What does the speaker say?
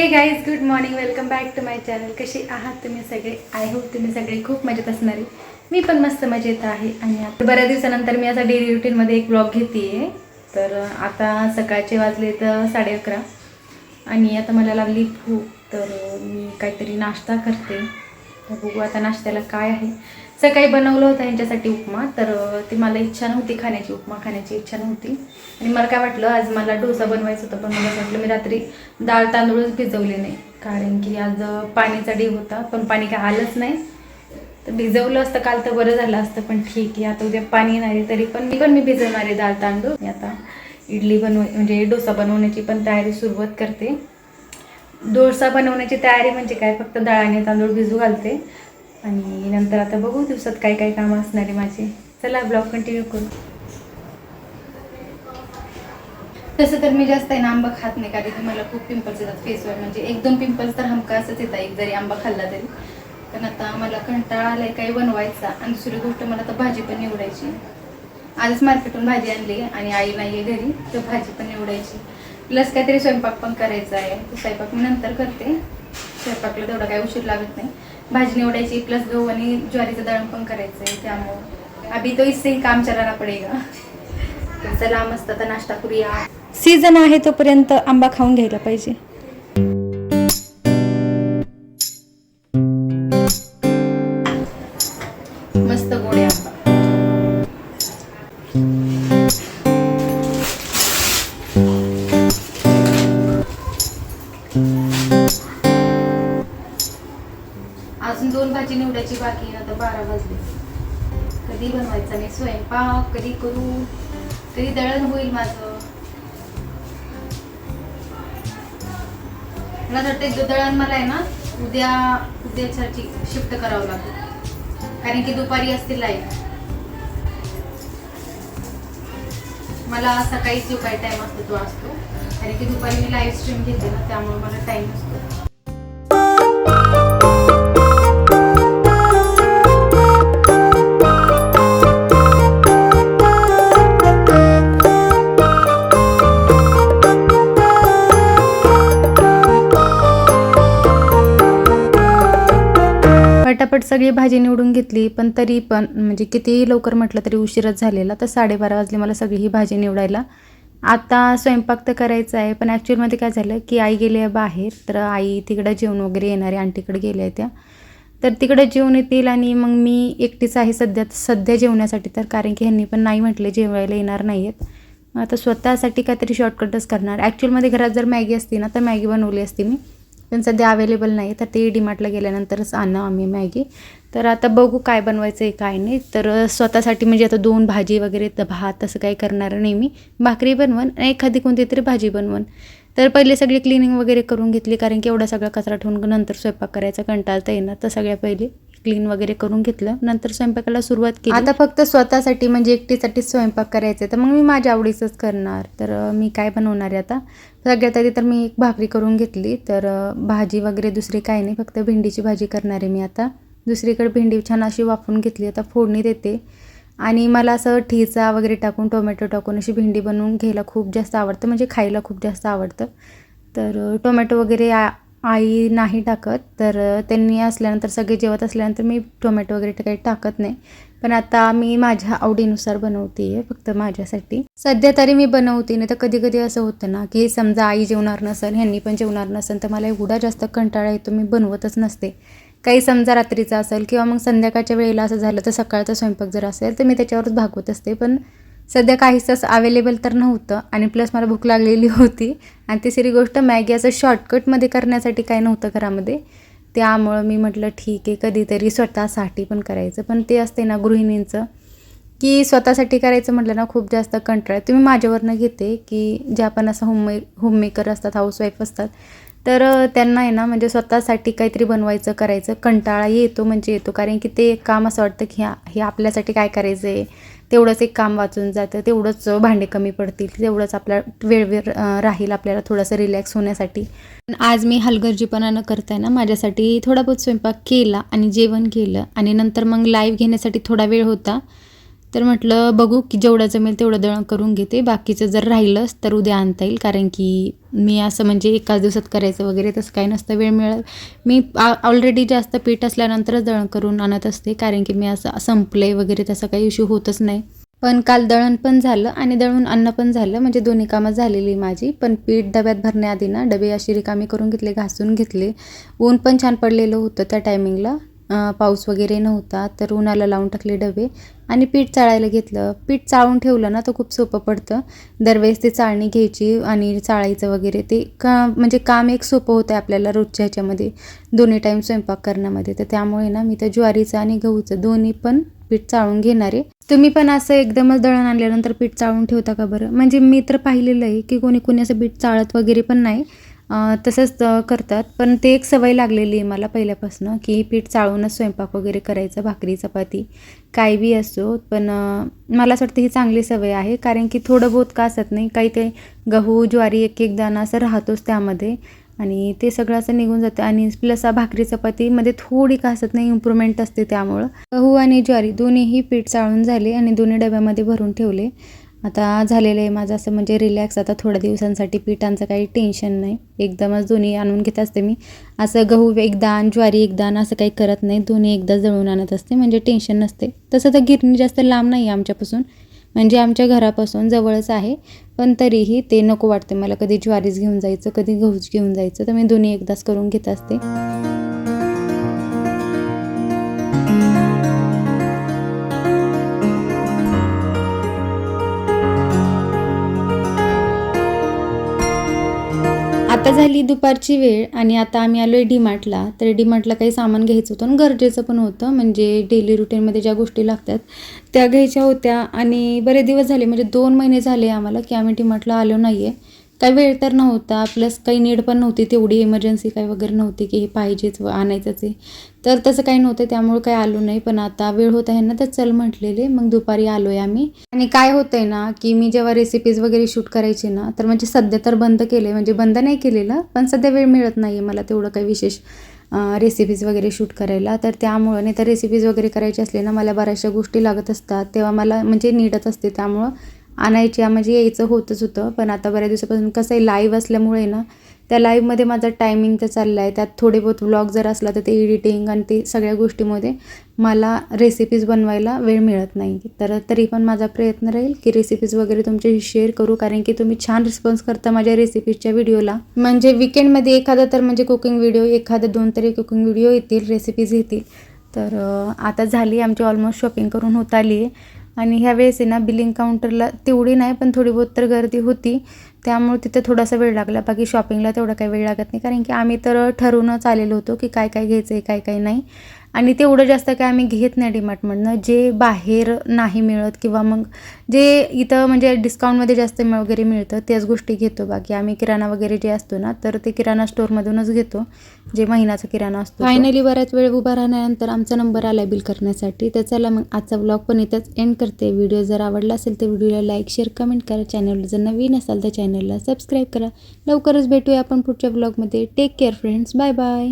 Good morning welcome back to my channel कसे आहात तुम्ही सगळे? आय होप तुम्ही सगळे खूप मजेत असणारे मी पण मस्त मजेत आहे. आणि आता बऱ्याच दिवसानंतर मी आता डेली रुटीनमध्ये एक ब्लॉग घेते तर आता सकाळचे वाजले तर साडे अकरा. आणि आता मला लागली भूक तर मी काहीतरी नाश्ता करते. बघू आता नाश्त्याला काय आहे. सकाळी बनवलं होतं यांच्यासाठी उपमा तर ती मला इच्छा नव्हती खाण्याची उपमा खाण्याची इच्छा नव्हती. आणि मला काय वाटलं आज मला डोसा बनवायचा होता पण मला वाटलं मी रात्री डाळ तांदूळच भिजवले नाही. कारण की आज पाणीचा डे होता पण पाणी काय आलंच नाही. तर भिजवलं असतं काल तर बरं झालं असतं पण ठीक आहे आता उद्या पाणी नाही तरी पण मी पण मी भिजवणार आहे डाळ तांदूळ. मी आता इडली बनव म्हणजे डोसा बनवण्याची पण तयारी सुरुवात करते. डोसा बनवण्याची तयारी म्हणजे काय? फक्त डाळ आणि तांदूळ भिजू घालते. आणि नंतर आता बघू दिवसात काय काय कामं असणार आहे माझी. चला ब्लॉग कंटिन्यू करू. तसं तर मी जास्त आहे ना आंबा खात नाही कारण की मला खूप पिंपल्स येतात फेसवर. म्हणजे एक दोन पिंपल्स तर हमखासच येतात एक जरी आंबा खाल्ला तरी. पण आता मला कंटाळा आलाय काही बनवायचा. आणि दुसरी गोष्ट मला तर भाजी पण निवडायची आजच मार्केटून भाजी आणली आणि आई नाही आहे घरी तर भाजी पण निवडायची प्लस काहीतरी स्वयंपाक पण करायचा आहे. तो स्वयंपाक मी नंतर करते. स्वयंपाकला तेवढा काही उशीर लागत नाही. भाजी निवडायची प्लस गहू आणि ज्वारीचं दळण पण करायचं आहे. त्यामुळं अभि तो इससे ही काम चलाना पडेगा. चला मस्त आता नाश्ता करूया. सीझन आहे तोपर्यंत आंबा खाऊन घ्यायला पाहिजे. अजून दोन भाजी निवडायची बाकी आहे, आता बारा वाजले. कधी बनवायचा नाही स्वयंपाक कधी करू? कधी दळण होईल माझं. मला वाटते दळण मला आहे ना उद्या उद्यासाठी शिफ्ट करावं लागेल. कारण की दुपारी असते लाइट मला सकाळीच जो काही टाइम असतो तो असतो. कारण की दुपारी मी लाईव्ह स्ट्रीम घेते ना त्यामुळे मला टाइम असतो पटापट सगळी भाजी निवडून घेतली पण तरी पण म्हणजे कितीही लवकर म्हटलं तरी उशीरच झालेला. तर साडेबारा वाजले मला सगळी ही भाजी निवडायला. आता स्वयंपाक तर करायचा आहे पण ॲक्च्युअलमध्ये काय झालं की आई गेली आहे बाहेर तर आई तिकडं जेवण वगैरे येणार आहे आंटीकडे गेल्या आहेत त्या. तर तिकडं जेवण येतील आणि मग मी एकटीच आहे सध्या सध्या जेवण्यासाठी तर कारण की ह्यांनी पण नाही म्हटले जेवायला येणार नाही आहेत मग आता स्वतःसाठी काहीतरी शॉर्टकटच करणार. ॲक्च्युअलमध्ये घरात जर मॅगी असती ना तर मॅगी बनवली असती मी. पण सध्या अवेलेबल नाही तर ते डीमार्टला गेल्यानंतरच आणणं आम्ही मॅगी. तर आता बघू काय बनवायचं आहे काय नाही. तर स्वतःसाठी म्हणजे आता दोन भाजी वगैरे तर भात असं काही करणार नाही मी. भाकरी बनवन आणि एखादी कोणती तरी भाजी बनवन. तर पहिले सगळी क्लिनिंग वगैरे करून घेतली कारण की एवढा सगळा कचरा ठेवून नंतर स्वयंपाक करायचा कंटाळता येणार तर सगळ्या पहिले क्लीन वगैरे करून घेतलं. नंतर स्वयंपाकाला सुरुवात केली. आता फक्त स्वतःसाठी म्हणजे एकटीसाठी स्वयंपाक करायचं तर मग मी माझ्या आवडीचंच करणार. तर मी काय बनवणार आहे आता? सगळ्यात आधी तर मी एक भाकरी करून घेतली. तर भाजी वगैरे दुसरी काही नाही फक्त भेंडीची भाजी करणार आहे मी आता. दुसरीकडे भेंडी छान अशी वाफून घेतली आता फोडणी देते. आणि मला असं ठेचा वगैरे टाकून टोमॅटो टाकून अशी भेंडी बनवून घ्यायला खूप जास्त आवडतं म्हणजे खायला खूप जास्त आवडतं. तर टोमॅटो वगैरे आ आई नाही टाकत तर त्यांनी असल्यानंतर सगळे जेवत असल्यानंतर मी टोमॅटो वगैरे काही टाकत नाही. पण आता मी माझ्या आवडीनुसार बनवते आहे फक्त माझ्यासाठी. सध्या तरी मी बनवते नाही तर कधी कधी असं होतं ना की समजा आई जेवणार नसेल ह्यांनी पण जेवणार नसेल तर मला एवढा जास्त कंटाळा येतो मी बनवतच नसते. काही समजा रात्रीचा असेल किंवा मग संध्याकाळच्या वेळेला असं झालं तर सकाळचा स्वयंपाक जर असेल तर मी त्याच्यावरच भागवत असते. पण सध्या काहीच असं अवेलेबल तर नव्हतं आणि प्लस मला भूक लागलेली होती. आणि तिसरी गोष्ट मॅगी असं शॉर्टकटमध्ये करण्यासाठी काही नव्हतं घरामध्ये. त्यामुळं मी म्हटलं ठीक आहे कधीतरी स्वतःसाठी पण करायचं. पण ते असते ना गृहिणींचं की स्वतःसाठी करायचं म्हटलं ना खूप जास्त कंटाळा तुम्ही माझ्यावरनं घेते की ज्या पण असं होममे होममेकर असतात हाऊसवाईफ असतात तर त्यांना आहे ना म्हणजे स्वतःसाठी काहीतरी बनवायचं करायचं कंटाळा येतो म्हणजे येतो. कारण की ते एक काम असं वाटतं की हा हे आपल्यासाठी काय करायचं आहे तेवढंच एक काम वाचून जातं. तेवढंच भांडे कमी पडतील. तेवढंच आपला वेळ वेळ राहील आपल्याला थोडंसं रिलॅक्स होण्यासाठी. पण आज मी हलगर्जीपणा न करताय ना माझ्यासाठी थोडा बहुत स्वयंपाक केला आणि जेवण केलं आणि नंतर मग लाईव्ह घेण्यासाठी थोडा वेळ होता. तर म्हटलं बघू की जेवढं जमेल तेवढं दळण करून घेते. बाकीचं जर राहिलंच तर उद्या आणता येईल कारण की मी असं म्हणजे एकाच दिवसात करायचं वगैरे तसं काही नसतं वेळ मिळत. मी ऑलरेडी जास्त पीठ असल्यानंतरच दळण करून आणत असते कारण की मी असं संपले वगैरे तसं काही इश्यू होतच नाही. पण काल दळण पण झालं आणि दळून अन्न पण झालं म्हणजे दोन्ही कामं झालेली माझी. पण पीठ डब्यात भरण्याआधी ना डबे अशी रिकामी करून घेतले घासून घेतले. ऊन पण छान पडलेलं होतं त्या टायमिंगला पाऊस वगैरे नव्हता तर उन्हाला लावून टाकले डबे आणि पीठ चाळायला घेतलं. पीठ चाळून ठेवलं ना तर खूप सोपं पडतं. दरवेळेस ते चाळणी घ्यायची आणि चाळायचं वगैरे ते का म्हणजे काम एक सोपं होतं आपल्याला रोजच्या ह्याच्यामध्ये दोन्ही टाईम स्वयंपाक करण्यामध्ये. तर त्यामुळे ना मी तर ज्वारीचं आणि गहूचं दोन्ही पण पीठ चाळून घेणार आहे. तुम्ही पण असं एकदमच दळण आणल्यानंतर पीठ चाळून ठेवता का बरं? म्हणजे मी तर पाहिलेलं आहे की कोणी कोणी असं पीठ चाळत वगैरे पण नाही तसंच करतात. पण ते एक सवय लागलेली आहे मला पहिल्यापासून की पीठ चाळूनच स्वयंपाक वगैरे करायचं भाकरी चपाती काय बी असो. पण मला असं वाटतं ही चांगली सवय आहे कारण की थोडं बहुत का असत नाही काही ते गहू ज्वारी एक एक दाणा असं राहतोच त्यामध्ये. आणि ते सगळं असं निघून जातं. आणि प्लस भाकरी चपातीमध्ये थोडी का असत नाही इम्प्रूव्हमेंट असते त्यामुळं. गहू आणि ज्वारी दोन्हीही पीठ चाळून झाले आणि दोन्ही डब्यामध्ये भरून ठेवले. आता झालेलं आहे माझं असं म्हणजे रिलॅक्स आता थोड्या दिवसांसाठी पिठांचं काही टेन्शन नाही. एकदमच दोन्ही आणून घेत असते मी. असं गहू एकदा आणि ज्वारी एकदा असं काही करत नाही. दोन्ही एकदा जळून आणत असते. म्हणजे टेन्शन नसते. तसं तर गिरणी जास्त लांब नाही आहे आमच्यापासून. म्हणजे आमच्या घरापासून जवळच आहे. पण तरीही ते नको वाटते मला. कधी ज्वारीच घेऊन जायचं कधी गहूच घेऊन जायचं. तर मी दोन्ही एकदाच करून घेत असते. आता झाली दुपारची वेळ आणि आता आम्ही आलो आहे डीमार्टला तर डीमार्टला काही सामान घ्यायचं होतं आणि गरजेचं पण होतं. म्हणजे डेली रुटीनमध्ये ज्या गोष्टी लागतात त्या घ्यायच्या होत्या. आणि बरे दिवस झाले. म्हणजे दोन महिने झाले आम्हाला की आम्ही डीमार्टला आलो नाही आहे काही वेळ तर नव्हता प्लस काही नीड पण नव्हती तेवढी इमर्जन्सी काही वगैरे नव्हती की हे पाहिजेच व आणायचंच आहे. तर तसं काही नव्हतं त्यामुळे काही आलो नाही. पण आता वेळ होत आहे ना तर चल म्हटलेले मग दुपारी आलो आहे आम्ही. आणि काय होतं आहे ना की मी जेव्हा रेसिपीज वगैरे शूट करायची ना तर म्हणजे सध्या तर बंद केले म्हणजे बंद नाही केलेलं पण सध्या वेळ मिळत नाही आहे मला तेवढं काही विशेष रेसिपीज वगैरे शूट करायला. तर त्यामुळं नाही तर रेसिपीज वगैरे करायची असले ना मला बऱ्याचशा गोष्टी लागत असतात. तेव्हा मला म्हणजे नीडच असते त्यामुळं आणायच्या म्हणजे यायचं होतच होतं. पण आता बऱ्याच दिवसापासून कसं आहे लाईव्ह असल्यामुळे ना त्या लाईव्हमध्ये माझा टायमिंग तर चालला आहे त्यात थोडे बहुत व्लॉग जर असला तर ते एडिटिंग आणि ते सगळ्या गोष्टीमध्ये मला रेसिपीज बनवायला वेळ मिळत नाही. तर तरी पण माझा प्रयत्न राहील की रेसिपीज वगैरे तुमच्याशी शेअर करू. कारण की तुम्ही छान रिस्पॉन्स करता माझ्या रेसिपीजच्या व्हिडिओला म्हणजे विकेंडमध्ये एखादा तर म्हणजे कुकिंग व्हिडिओ एखादा दोन तरी कुकिंग व्हिडिओ येतील रेसिपीज येतील. तर आता झाली आमची ऑलमोस्ट शॉपिंग करून होत आली आहे आणि ह्या वेळेस आहे ना बिलिंग काउंटरला तेवढी नाही पण थोडी बहुत तर गर्दी होती. त्यामुळे तिथं थोडासा वेळ लागला. बाकी शॉपिंगला तेवढा काही वेळ लागत नाही. कारण की आम्ही तर ठरवूनच आलेलो होतो की काय काय घ्यायचं आहे काय काय नाही. आणि तेवढं जास्त काय आम्ही घेत नाही डीमार्टमधनं. जे बाहेर नाही मिळत किंवा मग जे इथं म्हणजे डिस्काउंटमध्ये जास्त वगैरे मिळतं त्याच गोष्टी घेतो. बाकी आम्ही किराणा वगैरे जे असतो ना तर ते किराणा स्टोअरमधूनच घेतो. जे महिन्याचा किराणा असतो फायनली बऱ्याच वेळ उभा राहण्यानंतर आमचा नंबर आला बिल करण्यासाठी. तर चला मग आजचा ब्लॉग पण इथंच एंड करते. व्हिडिओ जर आवडला असेल तर व्हिडिओला लाईक शेअर कमेंट करा. चॅनलला जर नवीन असाल तर चॅनलला सबस्क्राईब करा. लवकरच भेटूया आपण पुढच्या ब्लॉगमध्ये take care friends bye bye